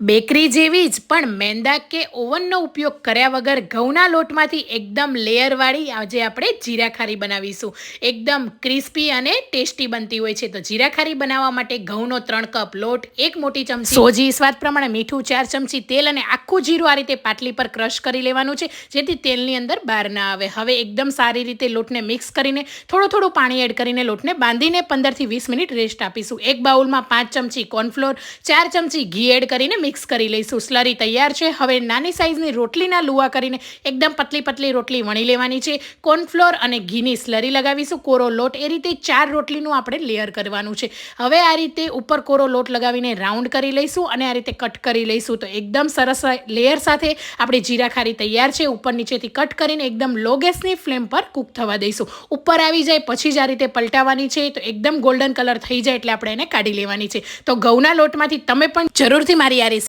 Bakery જેવી જ, પણ મેંદા કે ઓવનનો ઉપયોગ કર્યા વગર ઘઉંના લોટમાંથી એકદમ લેયરવાળી આજે આપણે જીરા ખારી બનાવીશું, એકદમ ક્રિસ્પી અને ટેસ્ટી બનતી હોય છે. તો જીરા ખારી બનાવવા માટે ઘઉંનો ત્રણ કપ લોટ, એક મોટી ચમચી સોજી, સ્વાદ પ્રમાણે મીઠું, ચાર ચમચી તેલ અને આખું જીરું આ રીતે પાટલી પર ક્રશ કરી લેવાનું છે, જેથી તેલની અંદર બહાર ના આવે. હવે એકદમ સારી રીતે લોટને મિક્સ કરીને, થોડું થોડું પાણી એડ કરીને લોટને બાંધીને પંદરથી વીસ મિનિટ રેસ્ટ આપીશું. એક બાઉલમાં પાંચ ચમચી કોર્નફ્લોર, ચાર ચમચી ઘી એડ કરીને મિક્સ કરી લઈશું. સ્લરી તૈયાર છે. હવે નાની સાઇઝની રોટલીના લુવા કરીને એકદમ પતલી પતલી રોટલી વણી લેવાની છે. કોર્નફ્લોર અને ઘીની સ્લરી લગાવીશું. કોરો લોટ એ રીતે ચાર રોટલીનું આપણે લેયર કરવાનું છે. હવે આ રીતે ઉપર કોરો લોટ લગાવીને રાઉન્ડ કરી લઈશું અને આ રીતે કટ કરી લઈશું. તો એકદમ સરસ લેયર સાથે આપણી જીરા ખારી તૈયાર છે. ઉપર નીચેથી કટ કરીને એકદમ લો ગેસની ફ્લેમ પર કૂક થવા દઈશું. ઉપર આવી જાય પછી જ આ રીતે પલટાવવાની છે. તો એકદમ ગોલ્ડન કલર થઈ જાય એટલે આપણે એને કાઢી લેવાની છે. તો ઘઉંના લોટમાંથી તમે પણ જરૂરથી મારી આ